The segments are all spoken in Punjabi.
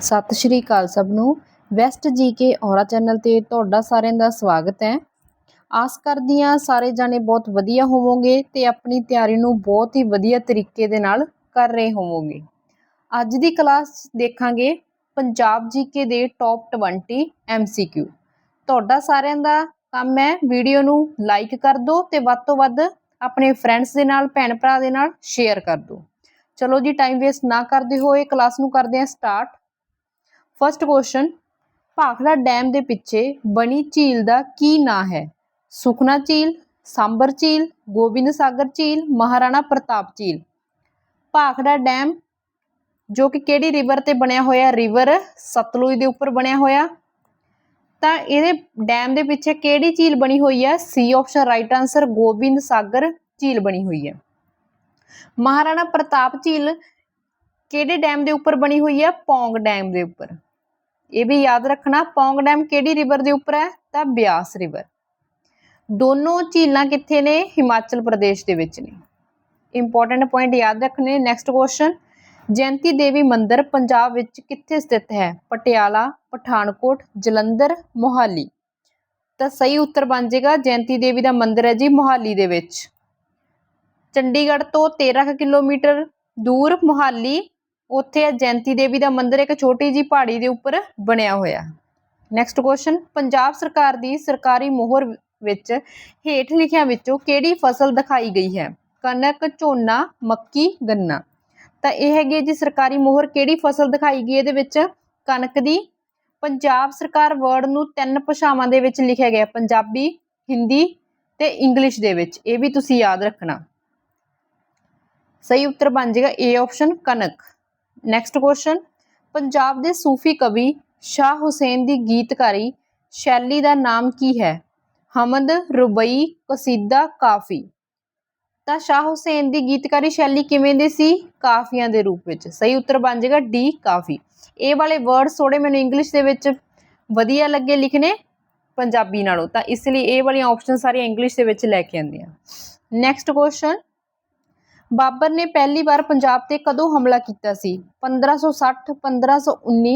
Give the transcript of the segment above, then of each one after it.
ਸਤਿ ਸ਼੍ਰੀ ਅਕਾਲ ਸਭ ਨੂੰ। ਵੈਸਟ ਜੀਕੇ ਔਰਾ ਚੈਨਲ ਤੇ ਤੁਹਾਡਾ ਸਾਰਿਆਂ ਦਾ ਸਵਾਗਤ ਹੈ। ਆਸ ਕਰਦੀ ਹਾਂ ਸਾਰੇ ਜਾਣੇ ਬਹੁਤ ਵਧੀਆ ਹੋਵੋਗੇ ਤੇ ਆਪਣੀ ਤਿਆਰੀ ਨੂੰ ਬਹੁਤ ਹੀ ਵਧੀਆ ਤਰੀਕੇ ਦੇ ਨਾਲ ਕਰ ਰਹੇ ਹੋਵੋਗੇ। ਅੱਜ ਦੀ ਕਲਾਸ ਦੇਖਾਂਗੇ Punjab G K top 20 MCQ ਤੁਹਾਡਾ ਸਾਰਿਆਂ ਦਾ ਕੰਮ ਹੈ ਵੀਡੀਓ ਨੂੰ ਲਾਈਕ ਕਰ ਦਿਓ ਤੇ ਵੱਧ ਤੋਂ ਵੱਧ ਆਪਣੇ ਫਰੈਂਡਸ ਦੇ ਨਾਲ, ਭੈਣ ਭਰਾ ਦੇ ਨਾਲ ਸ਼ੇਅਰ ਕਰ ਦਿਓ। ਚਲੋ ਜੀ ਟਾਈਮ ਵੇਸਟ ਨਾ ਕਰਦੇ ਹੋਏ ਕਲਾਸ ਨੂੰ ਕਰਦੇ ਹਾਂ start first question Bhakra dam ਦੇ ਪਿੱਛੇ ਬਣੀ ਝੀਲ ਦਾ ਕੀ ਨਾਂ ਹੈ? ਸੁਖਨਾ ਝੀਲ, ਸਾਂਬਰ ਝੀਲ, ਗੋਬਿੰਦ ਸਾਗਰ ਝੀਲ, ਮਹਾਰਾਣਾ ਪ੍ਰਤਾਪ ਝੀਲ। ਭਾਖੜਾ ਡੈਮ ਜੋ ਕਿ ਕਿਹੜੀ ਰਿਵਰ ਤੇ ਬਣਿਆ ਹੋਇਆ? ਰਿਵਰ ਸਤਲੁਜ ਦੇ ਉੱਪਰ ਬਣਿਆ ਹੋਇਆ। ਤਾਂ ਇਹਦੇ ਡੈਮ ਦੇ ਪਿੱਛੇ ਕਿਹੜੀ ਝੀਲ ਬਣੀ ਹੋਈ ਹੈ? C option right answer Gobind Sagar ਝੀਲ ਬਣੀ ਹੋਈ ਹੈ। ਮਹਾਰਾਣਾ ਪ੍ਰਤਾਪ ਝੀਲ ਕਿਹੜੇ ਡੈਮ ਦੇ ਉੱਪਰ ਬਣੀ ਹੋਈ ਹੈ? ਪੌਂਗ ਡੈਮ ਦੇ ਉੱਪਰ। ਇਹ ਵੀ ਯਾਦ ਰੱਖਣਾ, ਪੌਂਗ ਡੈਮ ਕਿਹੜੀ ਰਿਵਰ ਦੇ ਉੱਪਰ ਹੈ? ਤਾਂ ਬਿਆਸ ਰਿਵਰ ਦੋਨੋਂ ਝੀਲਾਂ ਕਿੱਥੇ ਨੇ? ਹਿਮਾਚਲ ਪ੍ਰਦੇਸ਼ ਦੇ ਵਿੱਚ ਨੇ। ਇੰਪੋਰਟੈਂਟ ਪੁਆਇੰਟ ਯਾਦ ਰੱਖਣੇ ਨੈਕਸਟ ਕੁਐਸਚਨ ਜੈਂਤੀ ਦੇਵੀ ਮੰਦਿਰ ਪੰਜਾਬ ਵਿੱਚ ਕਿੱਥੇ ਸਥਿਤ ਹੈ? ਪਟਿਆਲਾ, ਪਠਾਨਕੋਟ, ਜਲੰਧਰ, ਮੋਹਾਲੀ। ਤਾਂ ਸਹੀ ਉੱਤਰ ਬਣ ਜਾਏਗਾ ਜੈਂਤੀ ਦੇਵੀ ਦਾ ਮੰਦਿਰ ਹੈ ਜੀ ਮੋਹਾਲੀ ਦੇ ਵਿੱਚ। ਚੰਡੀਗੜ੍ਹ ਤੋਂ 13 ਕਿਲੋਮੀਟਰ ਦੂਰ ਮੋਹਾਲੀ ਉੱਥੇ ਹੈ ਜੈਂਤੀ ਦੇਵੀ ਦਾ ਮੰਦਿਰ, ਇੱਕ ਛੋਟੀ ਜੀ ਪਹਾੜੀ ਦੇ ਉੱਪਰ ਬਣਿਆ ਹੋਇਆ। ਨੈਕਸਟ ਕੁਐਸਚਨ ਪੰਜਾਬ ਸਰਕਾਰ ਦੀ ਸਰਕਾਰੀ ਮੋਹਰ ਵਿੱਚ ਹੇਠ ਲਿਖਿਆਂ ਵਿੱਚੋਂ ਕਿਹੜੀ ਫਸਲ ਦਿਖਾਈ ਗਈ ਹੈ? ਕਣਕ, ਝੋਨਾ, ਮੱਕੀ, ਗੰਨਾ। ਤਾਂ ਇਹ ਹੈਗੀ ਹੈ ਜੀ ਸਰਕਾਰੀ ਮੋਹਰ, ਕਿਹੜੀ ਫਸਲ ਦਿਖਾਈ ਗਈ ਇਹਦੇ ਵਿੱਚ? ਕਣਕ ਦੀ। ਪੰਜਾਬ ਸਰਕਾਰ ਵਰਡ ਨੂੰ ਤਿੰਨ ਭਾਸ਼ਾਵਾਂ ਦੇ ਵਿੱਚ ਲਿਖਿਆ ਗਿਆ, ਪੰਜਾਬੀ, ਹਿੰਦੀ ਤੇ ਇੰਗਲਿਸ਼ ਦੇ ਵਿੱਚ। ਇਹ ਵੀ ਤੁਸੀਂ ਯਾਦ ਰੱਖਣਾ। ਸਹੀ ਉੱਤਰ ਬਣ ਜਾਏਗਾ ਏ ਆਪਸ਼ਨ ਕਣਕ। ਨੈਕਸਟ ਕੁਐਸਚਨ ਪੰਜਾਬ ਦੇ ਸੂਫੀ ਕਵੀ ਸ਼ਾਹ ਹੁਸੈਨ ਦੀ ਗੀਤਕਾਰੀ ਸ਼ੈਲੀ ਦਾ ਨਾਮ ਕੀ ਹੈ? ਹਮਦ, ਰੁਬਈ, ਕਸੀਦਾ, ਕਾਫੀ। ਤਾਂ ਸ਼ਾਹ ਹੁਸੈਨ ਦੀ ਗੀਤਕਾਰੀ ਸ਼ੈਲੀ ਕਿਵੇਂ ਦੀ ਸੀ? ਕਾਫੀਆਂ ਦੇ ਰੂਪ ਵਿੱਚ। ਸਹੀ ਉੱਤਰ ਬਣ ਜਾਏਗਾ ਡੀ ਕਾਫੀ। ਇਹ ਵਾਲੇ ਵਰਡਸ ਥੋੜੇ ਮੈਨੂੰ ਇੰਗਲਿਸ਼ ਦੇ ਵਿੱਚ ਵਧੀਆ ਲੱਗੇ ਲਿਖਣੇ ਪੰਜਾਬੀ ਨਾਲੋਂ। ਤਾਂ ਇਸ ਲਈ ਇਹ ਵਾਲੀਆਂ ਆਪਸ਼ਨ ਸਾਰੀਆਂ ਇੰਗਲਿਸ਼ ਦੇ ਵਿੱਚ ਲੈ ਕੇ ਆਉਂਦੀਆਂ ਨੈਕਸਟ ਕੁਐਸਚਨ ਬਾਬਰ ਨੇ ਪਹਿਲੀ ਵਾਰ ਪੰਜਾਬ ਤੇ ਕਦੋਂ ਹਮਲਾ ਕੀਤਾ ਸੀ? 1560 1519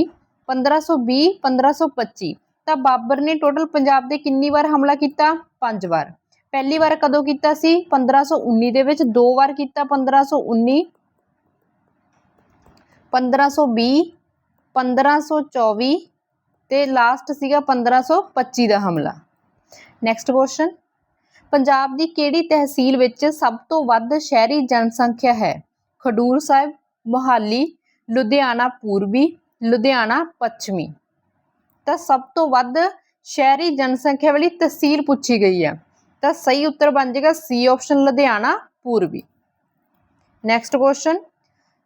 1520 1525 ਤਾਂ ਬਾਬਰ ਨੇ ਟੋਟਲ ਪੰਜਾਬ 'ਤੇ ਕਿੰਨੀ ਵਾਰ ਹਮਲਾ ਕੀਤਾ? ਪੰਜ ਵਾਰ। ਪਹਿਲੀ ਵਾਰ ਕਦੋਂ ਕੀਤਾ ਸੀ? 1519 ਦੇ ਵਿੱਚ ਦੋ ਵਾਰ ਕੀਤਾ 1519 1520 1524 ਤੇ ਲਾਸਟ ਸੀਗਾ 1525 ਦਾ ਹਮਲਾ। ਨੈਕਸਟ ਕੁਐਸਚਨ ਪੰਜਾਬ ਦੀ ਕਿਹੜੀ ਤਹਿਸੀਲ ਵਿੱਚ ਸਭ ਤੋਂ ਵੱਧ ਸ਼ਹਿਰੀ ਜਨਸੰਖਿਆ ਹੈ? ਖਡੂਰ ਸਾਹਿਬ, ਮੋਹਾਲੀ, ਲੁਧਿਆਣਾ ਪੂਰਬੀ, ਲੁਧਿਆਣਾ ਪੱਛਮੀ। ਤਾਂ ਸਭ ਤੋਂ ਵੱਧ ਸ਼ਹਿਰੀ ਜਨਸੰਖਿਆ ਵਾਲੀ ਤਹਿਸੀਲ ਪੁੱਛੀ ਗਈ ਹੈ ਤਾਂ ਸਹੀ ਉੱਤਰ ਬਣ ਜਾਏਗਾ ਸੀ ਆਪਸ਼ਨ ਲੁਧਿਆਣਾ ਪੂਰਬੀ। ਨੈਕਸਟ ਕੁਐਸਚਨ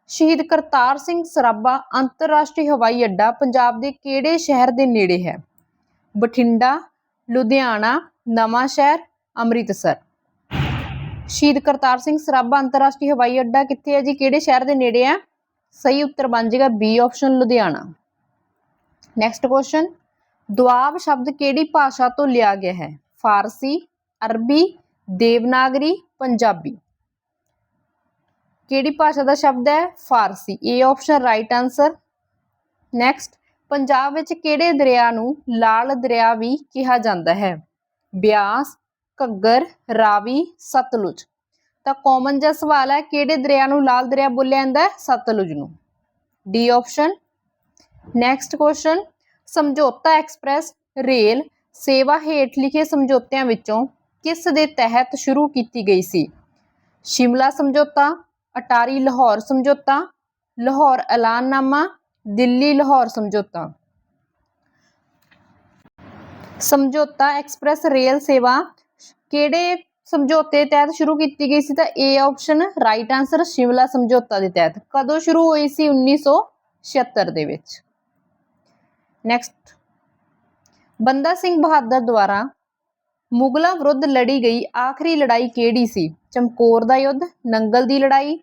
ਸ਼ਹੀਦ ਕਰਤਾਰ ਸਿੰਘ ਸਰਾਭਾ ਅੰਤਰਰਾਸ਼ਟਰੀ ਹਵਾਈ ਅੱਡਾ ਪੰਜਾਬ ਦੇ ਕਿਹੜੇ ਸ਼ਹਿਰ ਦੇ ਨੇੜੇ ਹੈ? ਬਠਿੰਡਾ, ਲੁਧਿਆਣਾ ਨਵਾਂ ਸ਼ਹਿਰ ਅੰਮ੍ਰਿਤਸਰ। ਸ਼ਹੀਦ ਕਰਤਾਰ ਸਿੰਘ ਸਰਾਭਾ ਅੰਤਰਰਾਸ਼ਟਰੀ ਹਵਾਈ ਅੱਡਾ ਕਿੱਥੇ ਹੈ ਜੀ? ਕਿਹੜੇ ਸ਼ਹਿਰ ਦੇ ਨੇੜੇ ਹੈ? ਸਹੀ ਉੱਤਰ ਬਣ ਜਾਏਗਾ B option Ludhiana. Next question Doab ਸ਼ਬਦ ਕਿਹੜੀ ਭਾਸ਼ਾ ਤੋਂ ਲਿਆ ਗਿਆ ਹੈ? ਫਾਰਸੀ, ਅਰਬੀ, ਦੇਵਨਾਗਰੀ, ਪੰਜਾਬੀ। ਕਿਹੜੀ ਭਾਸ਼ਾ ਦਾ ਸ਼ਬਦ ਹੈ? Farsi. A option right answer next Punjab ਵਿੱਚ ਕਿਹੜੇ ਦਰਿਆ ਨੂੰ ਲਾਲ ਦਰਿਆ ਵੀ ਕਿਹਾ ਜਾਂਦਾ ਹੈ? ਬਿਆਸ ਘੱਗਰ, ਰਾਵੀ, ਸਤਲੁਜ। ਤਾਂ ਕਾਮਨ ਜਿਹਾ ਸਵਾਲ ਹੈ, ਕਿਹੜੇ ਦਰਿਆ ਨੂੰ ਲਾਲ ਦਰਿਆ ਬੋਲਿਆ ਜਾਂਦਾ ਹੈ? ਸਤਲੁਜ ਨੂੰ। D option next question Samjhauta express, rail, ਸੇਵਾ ਹੇਠ ਲਿਖੇ ਸਮਝੌਤਿਆਂ ਵਿੱਚੋਂ ਕਿਸ ਦੇ ਤਹਿਤ ਸ਼ੁਰੂ ਕੀਤੀ ਗਈ ਸੀ? ਸ਼ਿਮਲਾ ਸਮਝੌਤਾ, ਅਟਾਰੀ ਲਾਹੌਰ ਸਮਝੌਤਾ, ਲਾਹੌਰ ਐਲਾਨਨਾਮਾ, ਦਿੱਲੀ ਲਾਹੌਰ ਸਮਝੌਤਾ। ਸਮਝੌਤਾ ਐਕਸਪ੍ਰੈਸ, ਰੇਲ, ਸੇਵਾ ਕਿਹੜੇ ਸਮਝੌਤੇ ਤਹਿਤ ਸ਼ੁਰੂ ਕੀਤੀ ਗਈ ਸੀ ਤਾਂ A option right answer Shimla ਸਮਝੌਤਾ ਦੇ ਤਹਿਤ। ਕਦੋਂ ਸ਼ੁਰੂ ਹੋਈ ਸੀ? 1976 ਦੇ ਵਿੱਚ। ਨੈਕਸਟ ਬੰਦਾ ਸਿੰਘ ਬਹਾਦਰ ਦੁਆਰਾ ਮੁਗਲਾਂ ਵਿਰੁੱਧ ਲੜੀ ਗਈ। ਆਖਰੀ ਲੜਾਈ ਕਿਹੜੀ ਸੀ? ਚਮਕੌਰ ਦਾ ਯੁੱਧ, ਨੰਗਲ ਦੀ ਲੜਾਈ,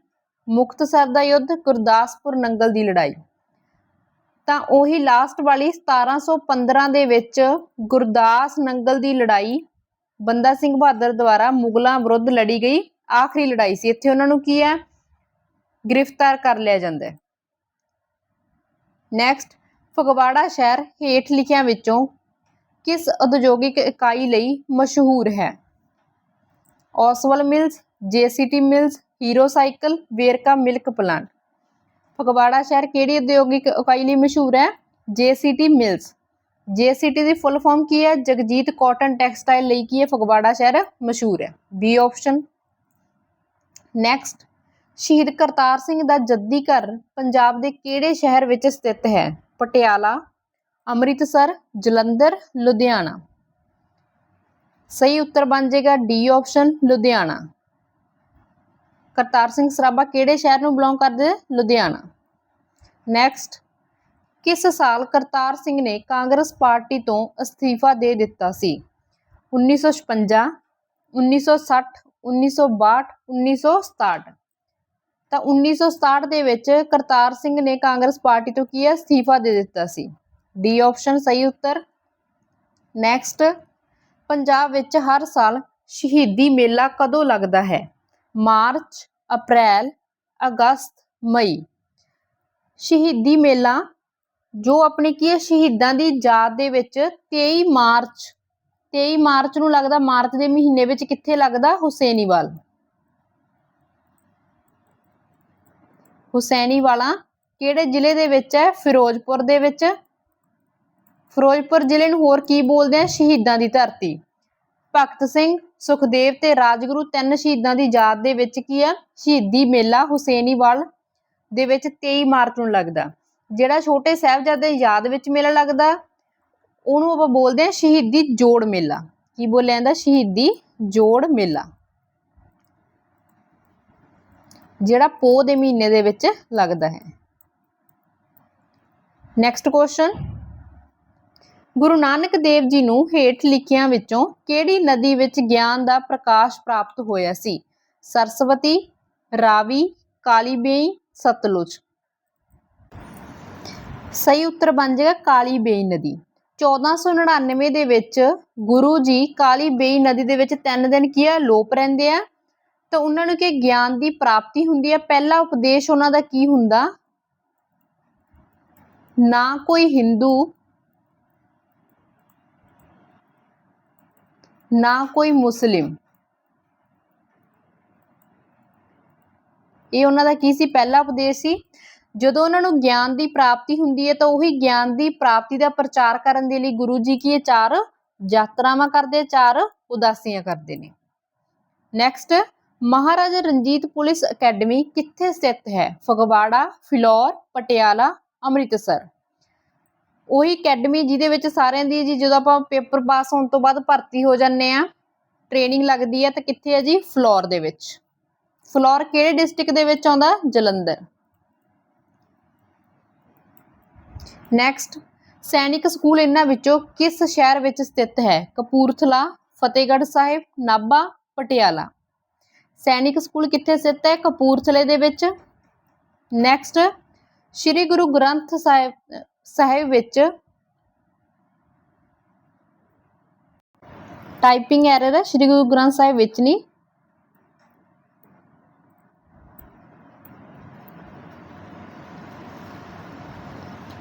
ਮੁਕਤਸਰ ਦਾ ਯੁੱਧ, ਗੁਰਦਾਸਪੁਰ ਨੰਗਲ ਦੀ ਲੜਾਈ। ਤਾਂ ਉਹੀ ਲਾਸਟ ਵਾਲੀ 1715 ਦੇ ਵਿੱਚ ਗੁਰਦਾਸ ਨੰਗਲ ਦੀ ਲੜਾਈ ਬੰਦਾ ਸਿੰਘ ਬਹਾਦਰ ਦੁਆਰਾ ਮੁਗਲਾਂ ਵਿਰੁੱਧ ਲੜੀ ਗਈ। ਆਖਰੀ ਲੜਾਈ ਸੀ। ਇੱਥੇ ਉਹਨਾਂ ਨੂੰ ਕੀ ਹੈ? ਗ੍ਰਿਫਤਾਰ ਕਰ ਲਿਆ ਜਾਂਦਾ ਹੈ। ਨੈਕਸਟ ਫਗਵਾੜਾ ਸ਼ਹਿਰ ਹੇਠ ਲਿਖਿਆਂ ਵਿੱਚੋਂ ਕਿਸ ਉਦਯੋਗਿਕ ਇਕਾਈ ਲਈ ਮਸ਼ਹੂਰ ਹੈ? Oswal mills, JCT mills, Hero cycle, Verka milk plant. Phagwara ਸ਼ਹਿਰ ਕਿਹੜੀ ਉਦਯੋਗਿਕ ਇਕਾਈ ਲਈ ਮਸ਼ਹੂਰ ਹੈ? ਜੇਸੀਟੀ ਮਿਲਸ। ਜੇਸੀਟੀ ਦੀ ਫੁੱਲ ਫਾਰਮ ਕੀ ਹੈ? ਜਗਜੀਤ ਕਾਟਨ ਟੈਕਸਟਾਈਲ ਲਈ ਕੀ ਹੈ? ਫਗਵਾੜਾ ਸ਼ਹਿਰ ਮਸ਼ਹੂਰ ਹੈ। ਬੀ ਆਪਸ਼ਨ ਨੈਕਸਟ ਸ਼ਹੀਦ ਕਰਤਾਰ ਸਿੰਘ ਦਾ ਜੱਦੀ ਘਰ ਪੰਜਾਬ ਦੇ ਕਿਹੜੇ ਸ਼ਹਿਰ ਵਿੱਚ ਸਥਿਤ ਹੈ? ਪਟਿਆਲਾ, ਅੰਮ੍ਰਿਤਸਰ, ਜਲੰਧਰ, ਲੁਧਿਆਣਾ। ਸਹੀ ਉੱਤਰ ਬਣ ਜਾਏਗਾ ਡੀ ਆਪਸ਼ਨ ਲੁਧਿਆਣਾ। ਕਰਤਾਰ ਸਿੰਘ ਸਰਾਭਾ ਕਿਹੜੇ ਸ਼ਹਿਰ ਨੂੰ ਬਿਲੋਂਗ ਕਰਦੇ? ਲੁਧਿਆਣਾ। ਨੈਕਸਟ ਕਿਸ ਸਾਲ ਕਰਤਾਰ ਸਿੰਘ ਨੇ ਕਾਂਗਰਸ ਪਾਰਟੀ ਤੋਂ ਅਸਤੀਫਾ ਦੇ ਦਿੱਤਾ ਸੀ? 1956 1960 1962 1967 ਤਾਂ 1967 ਦੇ ਵਿੱਚ ਕਰਤਾਰ ਸਿੰਘ ਨੇ ਕਾਂਗਰਸ ਪਾਰਟੀ ਤੋਂ ਕੀ ਹੈ ਅਸਤੀਫਾ ਦੇ ਦਿੱਤਾ ਸੀ? ਡੀ ਆਪਸ਼ਨ ਸਹੀ ਉੱਤਰ। ਨੈਕਸਟ, ਪੰਜਾਬ ਵਿੱਚ ਹਰ ਸਾਲ ਸ਼ਹੀਦੀ ਮੇਲਾ ਕਦੋਂ ਲੱਗਦਾ ਹੈ? ਮਾਰਚ, ਅਪ੍ਰੈਲ, ਅਗਸਤ, ਮਈ। ਸ਼ਹੀਦੀ ਮੇਲਾ ਜੋ ਆਪਣੇ ਕੀ ਹੈ, ਸ਼ਹੀਦਾਂ ਦੀ ਯਾਦ ਦੇ ਵਿੱਚ 23 ਮਾਰਚ 23 ਮਾਰਚ ਨੂੰ ਲੱਗਦਾ, ਮਾਰਚ ਦੇ ਮਹੀਨੇ ਵਿੱਚ ਕਿੱਥੇ ਲੱਗਦਾ? ਹੁਸੈਨੀਵਾਲ। ਹੁਸੈਨੀਵਾਲਾ ਕਿਹੜੇ ਜ਼ਿਲ੍ਹੇ ਦੇ ਵਿੱਚ ਹੈ? ਫਿਰੋਜ਼ਪੁਰ ਦੇ ਵਿੱਚ। ਫਿਰੋਜ਼ਪੁਰ ਜ਼ਿਲ੍ਹੇ ਨੂੰ ਹੋਰ ਕੀ ਬੋਲਦੇ ਆ? ਸ਼ਹੀਦਾਂ ਦੀ ਧਰਤੀ। ਭਗਤ ਸਿੰਘ, ਸੁਖਦੇਵ ਤੇ ਰਾਜਗੁਰੂ ਤਿੰਨ ਸ਼ਹੀਦਾਂ ਦੀ ਯਾਦ ਦੇ ਵਿੱਚ ਕੀ ਆ ਸ਼ਹੀਦੀ ਮੇਲਾ ਹੁਸੈਨੀਵਾਲ ਦੇ ਵਿੱਚ 23 ਮਾਰਚ ਨੂੰ ਲੱਗਦਾ। ਜਿਹੜਾ ਛੋਟੇ ਸਾਹਿਬਜ਼ਾਦੇ ਯਾਦ ਵਿੱਚ ਮੇਲਾ ਲੱਗਦਾ, ਉਹਨੂੰ ਆਪਾਂ ਬੋਲਦੇ ਆ ਸ਼ਹੀਦੀ ਜੋੜ ਮੇਲਾ। ਕੀ ਬੋਲਿਆ ਜਾਂਦਾ? ਸ਼ਹੀਦੀ ਜੋੜ ਮੇਲਾ। ਜਿਹੜਾ ਪੋਹ ਦੇ ਮਹੀਨੇ ਦੇ ਵਿੱਚ ਲੱਗਦਾ ਹੈ। ਨੈਕਸਟ ਕੁਐਸਚਨ ਗੁਰੂ ਨਾਨਕ ਦੇਵ ਜੀ ਨੂੰ ਹੇਠ ਲਿਖਿਆਂ ਵਿੱਚੋਂ ਕਿਹੜੀ ਨਦੀ ਵਿੱਚ ਗਿਆਨ ਦਾ ਪ੍ਰਕਾਸ਼ ਪ੍ਰਾਪਤ ਹੋਇਆ ਸੀ? ਸਰਸਵਤੀ, ਰਾਵੀ, ਕਾਲੀਬੇਈ, ਸਤਲੁਜ। ਸਹੀ ਉੱਤਰ ਬਣ ਜਾਏਗਾ ਕਾਲੀ ਬੇਈ ਨਦੀ। 1499 ਦੇ ਵਿੱਚ ਗੁਰੂ ਜੀ ਕਾਲੀ ਬੇਈ ਨਦੀ ਦੇ ਵਿੱਚ ਤਿੰਨ ਦਿਨ ਕੀ ਆ? ਲੋਪ ਰਹਿੰਦੇ ਆ। ਤਾਂ ਉਹਨਾਂ ਨੂੰ ਕਿ ਗਿਆਨ ਦੀ ਪ੍ਰਾਪਤੀ ਹੁੰਦੀ ਹੈ ਪਹਿਲਾ ਉਪਦੇਸ਼ ਉਹਨਾਂ ਦਾ ਕੀ ਹੁੰਦਾ? ਨਾ ਕੋਈ ਹਿੰਦੂ, ਨਾ ਕੋਈ ਮੁਸਲਿਮ। ਇਹ ਉਹਨਾਂ ਦਾ ਕੀ ਸੀ? ਪਹਿਲਾ ਉਪਦੇਸ਼ ਸੀ। ਜਦੋਂ ਉਹਨਾਂ ਨੂੰ ਗਿਆਨ ਦੀ ਪ੍ਰਾਪਤੀ ਹੁੰਦੀ ਹੈ ਤਾਂ ਉਹੀ ਗਿਆਨ ਦੀ ਪ੍ਰਾਪਤੀ ਦਾ ਪ੍ਰਚਾਰ ਕਰਨ ਦੇ ਲਈ ਗੁਰੂ ਜੀ ਕੀ ਇਹ ਚਾਰ ਯਾਤਰਾਵਾਂ ਕਰਦੇ ਚਾਰ ਉਦਾਸੀਆਂ ਕਰਦੇ ਨੇ। Next Maharaja Ranjit police academy ਕਿੱਥੇ ਸਥਿਤ ਹੈ? ਫਗਵਾੜਾ, ਫਿਲੌਰ, ਪਟਿਆਲਾ, ਅੰਮ੍ਰਿਤਸਰ। ਉਹੀ ਅਕੈਡਮੀ ਜਿਹਦੇ ਵਿੱਚ ਸਾਰਿਆਂ ਦੀ ਜੀ ਜਦੋਂ ਆਪਾਂ ਪੇਪਰ ਪਾਸ ਹੋਣ ਤੋਂ ਬਾਅਦ ਭਰਤੀ ਹੋ ਜਾਂਦੇ ਆ ਟ੍ਰੇਨਿੰਗ ਲੱਗਦੀ ਹੈ ਤਾਂ ਕਿੱਥੇ ਹੈ ਜੀ? ਫਲੋਰ ਦੇ ਵਿੱਚ। ਫਲੋਰ ਕਿਹੜੇ ਡਿਸਟ੍ਰਿਕਟ ਦੇ ਵਿੱਚ ਆਉਂਦਾ? ਜਲੰਧਰ। ਨੈਕਸਟ ਸੈਨਿਕ ਸਕੂਲ ਇਹਨਾਂ ਵਿੱਚੋਂ ਕਿਸ ਸ਼ਹਿਰ ਵਿੱਚ ਸਥਿਤ ਹੈ? ਕਪੂਰਥਲਾ, ਫਤਿਹਗੜ੍ਹ ਸਾਹਿਬ, ਨਾਭਾ, ਪਟਿਆਲਾ। ਸੈਨਿਕ ਸਕੂਲ ਕਿੱਥੇ ਸਥਿਤ ਹੈ? ਕਪੂਰਥਲੇ ਦੇ ਵਿੱਚ। ਨੈਕਸਟ ਸ੍ਰੀ ਗੁਰੂ ਗ੍ਰੰਥ ਸਾਹਿਬ ਸਾਹਿਬ ਵਿੱਚ। ਟਾਈਪਿੰਗ ਐਰਰ ਹੈ, ਸ੍ਰੀ ਗੁਰੂ ਗ੍ਰੰਥ ਸਾਹਿਬ ਵਿੱਚ ਨਹੀਂ।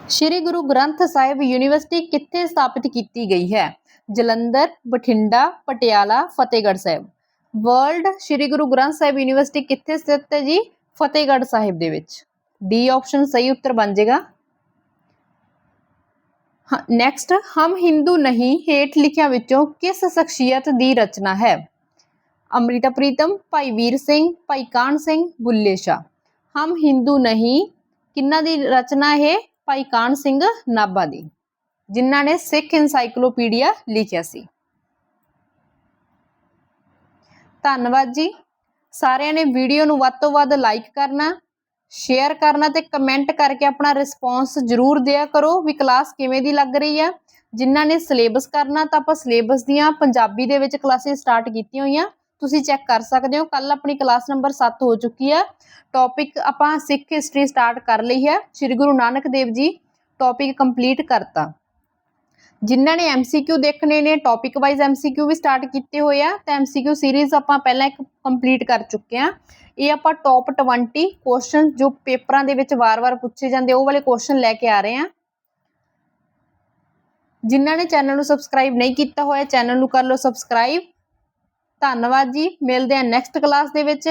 ਸ੍ਰੀ ਗੁਰੂ ਗ੍ਰੰਥ ਸਾਹਿਬ ਯੂਨੀਵਰਸਿਟੀ ਕਿੱਥੇ ਸਥਾਪਿਤ ਕੀਤੀ ਗਈ ਹੈ? ਜਲੰਧਰ, ਬਠਿੰਡਾ, ਪਟਿਆਲਾ, ਫਤਿਹਗੜ੍ਹ ਸਾਹਿਬ। ਵਰਲਡ ਸ੍ਰੀ ਗੁਰੂ ਗ੍ਰੰਥ ਸਾਹਿਬ ਯੂਨੀਵਰਸਿਟੀ ਕਿੱਥੇ ਸਥਿਤ ਹੈ ਜੀ? ਫਤਿਹਗੜ੍ਹ ਸਾਹਿਬ ਦੇ ਵਿੱਚ। ਡੀ ਆਪਸ਼ਨ ਸਹੀ ਉੱਤਰ ਬਣ ਜਾਏਗਾ। ਨੈਕਸਟ ਹਮ ਹਿੰਦੂ ਨਹੀਂ, ਹੇਠ ਲਿਖਿਆਂ ਵਿੱਚੋਂ ਕਿਸ ਸ਼ਖਸੀਅਤ ਦੀ ਰਚਨਾ ਹੈ? ਅੰਮ੍ਰਿਤਾ ਪ੍ਰੀਤਮ, ਭਾਈ ਵੀਰ ਸਿੰਘ, ਭਾਈ ਕਾਨ ਸਿੰਘ, ਬੁੱਲੇ ਸ਼ਾਹ। ਹਮ ਹਿੰਦੂ ਨਹੀਂ, ਕਿੰਨਾ ਦੀ ਰਚਨਾ ਹੈ? ਭਾਈ ਕਾਨ ਸਿੰਘ ਨਾਭਾ ਦੀ, ਜਿਨ੍ਹਾਂ ਨੇ ਸਿੱਖ ਐਨਸਾਈਕਲੋਪੀਡੀਆ ਲਿਖਿਆ ਸੀ। ਧੰਨਵਾਦ ਜੀ। ਸਾਰਿਆਂ ਨੇ ਵੀਡੀਓ ਨੂੰ ਵੱਧ ਤੋਂ ਵੱਧ ਲਾਈਕ ਕਰਨਾ ਸ਼ੇਅਰ ਕਰਨਾ ਤੇ ਕਮੈਂਟ ਕਰਕੇ ਆਪਣਾ ਰਿਸਪੌਂਸ ਜ਼ਰੂਰ ਦਿਆ ਕਰੋ ਵੀ ਕਲਾਸ ਕਿਵੇਂ ਦੀ ਲੱਗ ਰਹੀ ਹੈ ਜਿਨ੍ਹਾਂ ਨੇ ਸਿਲੇਬਸ ਕਰਨਾ ਤਾਂ ਆਪਾਂ ਸਿਲੇਬਸ ਦੀਆਂ ਪੰਜਾਬੀ ਦੇ ਵਿੱਚ ਕਲਾਸਿਸ ਸਟਾਰਟ ਕੀਤੀਆਂ ਹੋਈਆਂ। ਤੁਸੀਂ ਚੈੱਕ ਕਰ ਸਕਦੇ ਹੋ ਕੱਲ ਆਪਣੀ ਕਲਾਸ ਨੰਬਰ 7 ਹੋ ਚੁੱਕੀ ਹੈ। ਟੌਪਿਕ ਆਪਾਂ ਸਿੱਖ ਹਿਸਟਰੀ ਸਟਾਰਟ ਕਰ ਲਈ ਹੈ। ਸ੍ਰੀ ਗੁਰੂ ਨਾਨਕ ਦੇਵ ਜੀ ਟੌਪਿਕ ਕੰਪਲੀਟ ਕਰਤਾ। ਜਿਨ੍ਹਾਂ ਨੇ ਐਮਸੀਕਿਊ ਦੇਖਣੇ ਨੇ ਟੌਪਿਕ ਵਾਈਜ਼ ਐਮਸੀਕਿਊ ਵੀ ਸਟਾਰਟ ਕੀਤੇ ਹੋਏ ਆ, ਤਾਂ ਐਮਸੀਕਿਊ ਸੀਰੀਜ਼ ਆਪਾਂ ਪਹਿਲਾਂ ਇੱਕ ਕੰਪਲੀਟ ਕਰ ਚੁੱਕੇ ਆ ਇਹ ਆਪਾਂ ਟੌਪ 20 ਕੁਐਸਚਨ ਜੋ ਪੇਪਰਾਂ ਦੇ ਵਿੱਚ ਵਾਰ-ਵਾਰ ਪੁੱਛੇ ਜਾਂਦੇ, ਉਹ ਵਾਲੇ ਕੁਐਸਚਨ ਲੈ ਕੇ ਆ ਰਹੇ ਆ ਜਿਨ੍ਹਾਂ ਨੇ ਚੈਨਲ ਨੂੰ ਸਬਸਕ੍ਰਾਈਬ ਨਹੀਂ ਕੀਤਾ ਹੋਇਆ ਚੈਨਲ ਨੂੰ ਕਰ ਲਓ ਸਬਸਕ੍ਰਾਈਬ ਧੰਨਵਾਦ ਜੀ। ਮਿਲਦੇ ਆ ਨੈਕਸਟ ਕਲਾਸ ਦੇ ਵਿੱਚ।